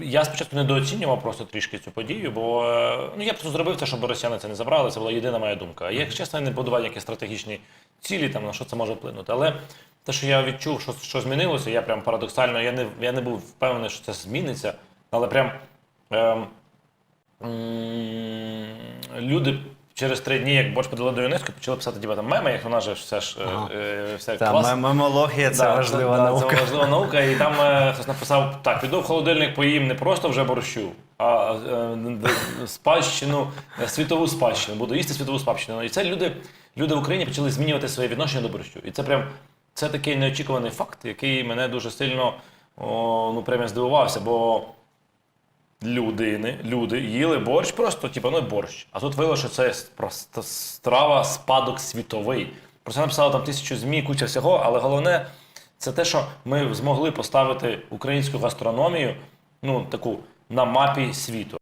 Я спочатку недооцінював просто трішки цю подію, бо е, ну, я просто зробив це, щоб росіяни це не забрали. Це була єдина моя думка. Я, якщо чесно, не будував якісь стратегічні цілі, там, на що це може вплинути. Але те, що я відчув, що, що змінилося, я прям парадоксально, я не, я не був впевнений, що це зміниться, але прям ем, люди. Через три дні, як борщ подали до ЮНЕСКО, почали писати типу, там меми, як вона же все ж е, Ага. е, Та клас. мем- мемологія це Да, важлива да, наука. Це важлива наука. І там е, хтось написав: так, піду в холодильник поїм не просто вже борщу, а е, д- спадщину, е, світову спадщину. Буду їсти світову спадщину. І це люди, люди в Україні почали змінювати своє відношення до борщу. І це прям це такий неочікуваний факт, який мене дуже сильно о, ну, прям я здивувався, бо. Людини, люди їли борщ просто, типу, ну борщ. А тут виявилося, що це просто страва спадок світовий. Про це написали там тисячу ЗМІ, куча всього, але головне це те, що ми змогли поставити українську гастрономію ну, таку на мапі світу.